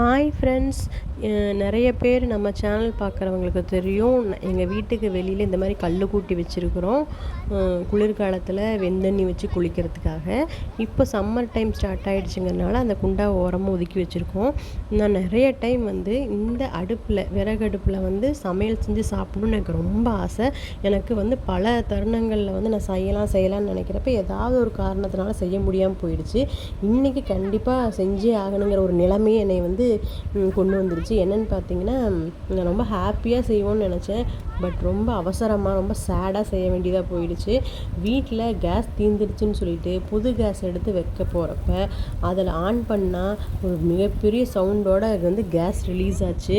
Hi friends நிறைய பேர் நம்ம சேனல் பார்க்குறவங்களுக்கு தெரியும். எங்கள் வீட்டுக்கு வெளியில் இந்த மாதிரி கல் கூட்டி வச்சுருக்குறோம். குளிர்காலத்தில் வெந்தண்ணி வச்சு குளிக்கிறதுக்காக. இப்போ சம்மர் டைம் ஸ்டார்ட் ஆகிடுச்சுங்கிறனால அந்த குண்டா ஓரமாக ஒதுக்கி வச்சுருக்கோம். நான் நிறைய டைம் வந்து இந்த அடுப்பில் விறகு அடுப்பில் வந்து சமையல் செஞ்சு சாப்பிடணுன்னு எனக்கு ரொம்ப ஆசை. எனக்கு வந்து பல தருணங்களில் வந்து நான் செய்யலாம் செய்யலாம்னு நினைக்கிறப்ப ஏதாவது ஒரு காரணத்தினால செய்ய முடியாமல் போயிடுச்சு. இன்றைக்கி கண்டிப்பாக செஞ்சே ஆகணுங்கிற ஒரு நிலைமையை என்னை வந்து வந்து கொண்டு வந்துருச்சு. என்னென்னு பார்த்தீங்கன்னா நான் ரொம்ப ஹாப்பியாக செய்வோன்னு நினச்சேன். பட் ரொம்ப அவசரமாக ரொம்ப சேடாக செய்ய வேண்டியதாக போயிடுச்சு. வீட்டில் கேஸ் தீந்துருச்சுன்னு சொல்லிட்டு புது கேஸ் எடுத்து வைக்க போகிறப்ப அதில் ஆன் பண்ணால் ஒரு மிகப்பெரிய சவுண்டோடு அது வந்து கேஸ் ரிலீஸ் ஆச்சு.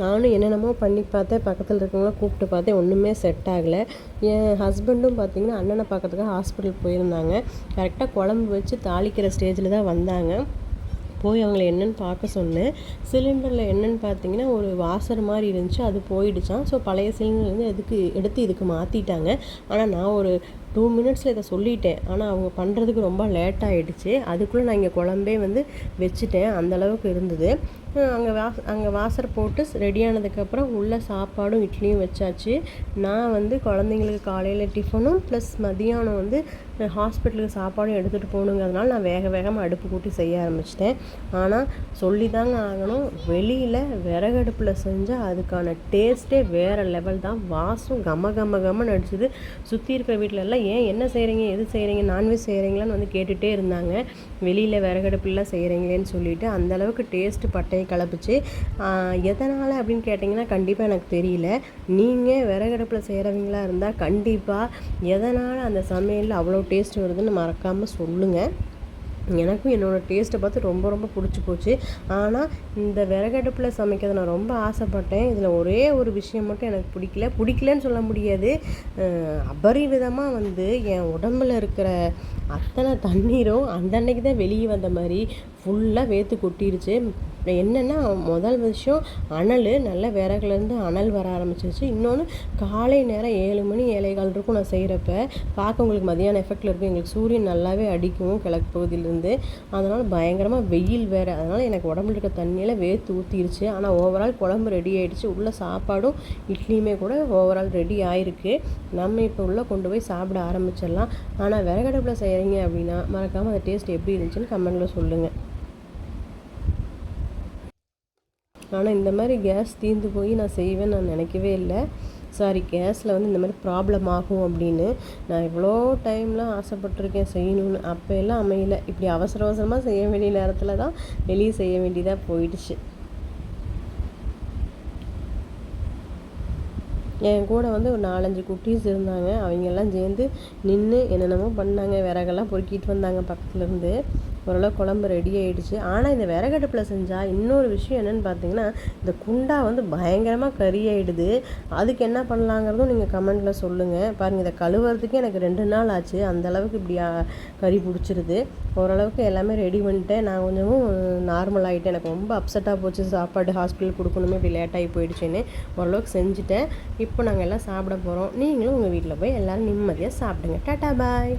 நானும் என்னென்னமோ பண்ணி பார்த்தேன். பக்கத்தில் இருக்கவங்களாம் கூப்பிட்டு பார்த்தேன். ஒன்றுமே செட் ஆகலை. என் ஹஸ்பண்டும் பார்த்திங்கன்னா அண்ணனை பார்க்கறதுக்காக ஹாஸ்பிட்டல் போயிருந்தாங்க. கரெக்டாக குழம்பு வச்சு தாளிக்கிற ஸ்டேஜில் தான் வந்தாங்க. போய் அவங்கள என்னென்னு பார்க்க சொன்னேன். சிலிண்டரில் என்னென்னு பார்த்தீங்கன்னா ஒரு வாசர் மாதிரி இருந்துச்சு. அது போயிடுச்சான் ஸோ பழைய சிலிண்டர் வந்து எதுக்கு எடுத்து இதுக்கு மாற்றிட்டாங்க ஆனால் நான் ஒரு டூ மினிட்ஸில் இதை சொல்லிட்டேன். ஆனால் அவங்க பண்ணுறதுக்கு ரொம்ப லேட் ஆகிடுச்சு அதுக்குள்ளே நான் இங்கே குழம்பே வந்து வச்சுட்டேன். அந்தளவுக்கு இருந்தது. அங்கே வாஸ் அங்கே வாசர் போட்டு ரெடியானதுக்கப்புறம் உள்ளே சாப்பாடும் இட்லியும் வச்சாச்சு. நான் வந்து குழந்தைங்களுக்கு காலையில் டிஃபனும் ப்ளஸ் மதியானம் வந்து ஹாஸ்பிட்டலுக்கு சாப்பாடும் எடுத்துகிட்டு போகணுங்கிறதுனால நான் வேக வேகமாக அடுப்பு கூட்டி செய்ய ஆரம்பிச்சிட்டேன். ஆனால் சொல்லி தாங்க ஆகணும். வெளியில் விறகடுப்பில் செஞ்சால் அதுக்கான டேஸ்ட்டே வேறு லெவல் தான். வாசம் கம கம கமன்னு அடிச்சுது. சுற்றி இருக்கிற வீட்டிலெல்லாம் ஏன் என்ன செய்கிறீங்க எது செய்கிறீங்க நான்வெஜ் செய்கிறீங்களான்னு வந்து கேட்டுகிட்டே இருந்தாங்க. வெளியில் விறகடுப்புலாம் செய்கிறீங்களேன்னு சொல்லிட்டு அந்தளவுக்கு டேஸ்ட்டு பட்டையை கலப்பிச்சு. எதனால் அப்படின்னு கேட்டிங்கன்னா கண்டிப்பாக எனக்கு தெரியல. நீங்கள் விறகடுப்பில் செய்கிறவங்களா இருந்தால் கண்டிப்பாக எதனால் அந்த சமையலில் அவ்வளோ டேஸ்ட் வருதுன்னு மறக்காமல் சொல்லுங்கள் எனக்கும் என்னோடய டேஸ்ட்டை பார்த்து ரொம்ப ரொம்ப பிடிச்சி போச்சு. ஆனால் இந்த விறகடுப்பில் சமைக்கிறது நான் ரொம்ப ஆசைப்பட்டேன். இதில் ஒரே ஒரு விஷயம் மட்டும் எனக்கு பிடிக்கல. பிடிக்கலன்னு சொல்ல முடியாது. அபரிவிதமாக வந்து என் உடம்பில் இருக்கிற அத்தனை தண்ணீரும் அந்த அன்னைக்கு தான் வெளியே வந்த மாதிரி ஃபுல்லாக வேர்த்து கொட்டிருச்சு. என்னென்னா முதல் விஷயம் அனல் நல்ல விறகுலேருந்து அனல் வர ஆரம்பிச்சிருச்சு. இன்னொன்று காலை நேரம் ஏழு மணி ஏழை கால் இருக்கும் நான் செய்கிறப்ப பார்க்க உங்களுக்கு மதியான எஃபெக்டில் இருக்கும் எங்களுக்கு சூரியன் நல்லாவே அடிக்கும் கிழக்கு பகுதியிலேருந்து. அதனால் பயங்கரமாக வெயில் வேறு. அதனால் எனக்கு உடம்புல இருக்க தண்ணியில் வேர்த்து ஊற்றிருச்சு ஆனால் ஓவரால் குழம்பு ரெடி ஆகிடுச்சு உள்ள சாப்பாடும் இட்லியுமே கூட ஓவரால் ரெடி ஆகிருக்கு நம்ம இப்போ உள்ளே கொண்டு போய் சாப்பிட ஆரம்பிச்சிடலாம். ஆனால் விறகடுப்பில் செய்கிறீங்க அப்படின்னா மறக்காமல் அந்த டேஸ்ட் எப்படி இருந்துச்சுன்னு கமெண்டில் சொல்லுங்கள் ஆனால் இந்த மாதிரி கேஸ் தீர்ந்து போய் நான் செய்வேன்னு நான் நினைக்கவே இல்லை. சாரி கேஸில் வந்து இந்த மாதிரி ப்ராப்ளம் ஆகும் அப்படின்னு நான் இவ்வளோ டைம்லாம் ஆசைப்பட்டிருக்கேன் செய்யணும்னு. அப்போ எல்லாம் அமையல. இப்படி அவசர அவசரமாக செய்ய வேண்டிய நேரத்தில் தான் வெளியே செய்ய வேண்டியதாக போயிடுச்சு. என் கூட வந்து ஒரு நாலஞ்சு குட்டீஸ் இருந்தாங்க. அவங்கெல்லாம் சேர்ந்து நின்று என்னென்னமோ பண்ணாங்க. விறகெல்லாம் பொறுக்கிட்டு வந்தாங்க பக்கத்துலேருந்து. ஓரளவு குழம்பு ரெடி ஆகிடுச்சு ஆனால் இந்த விறகடுப்பில் செஞ்சால் இன்னொரு விஷயம் என்னென்னு பார்த்தீங்கன்னா இந்த குண்டா வந்து பயங்கரமாக கறி ஆகிடுது அதுக்கு என்ன பண்ணலாங்கிறதும் நீங்கள் கமெண்ட்டில் சொல்லுங்கள் பாருங்கள் இதை கழுவுறதுக்கே எனக்கு ரெண்டு நாள் ஆச்சு. அந்தளவுக்கு இப்படி கறி பிடிச்சிருது. ஓரளவுக்கு எல்லாமே ரெடி பண்ணிட்டேன். நான் கொஞ்சமும் நார்மல் ஆகிட்டேன் எனக்கு ரொம்ப அப்செட்டாக போச்சு. சாப்பாடு ஹாஸ்பிட்டல் கொடுக்கணுமே இப்படி லேட்டாகி போயிடுச்சுன்னு ஓரளவுக்கு செஞ்சுட்டேன். இப்போ நாங்கள் எல்லாம் சாப்பிட போகிறோம் நீங்களும் உங்கள் வீட்டில் போய் எல்லோரும் நிம்மதியாக சாப்பிடுங்க. Tata bye.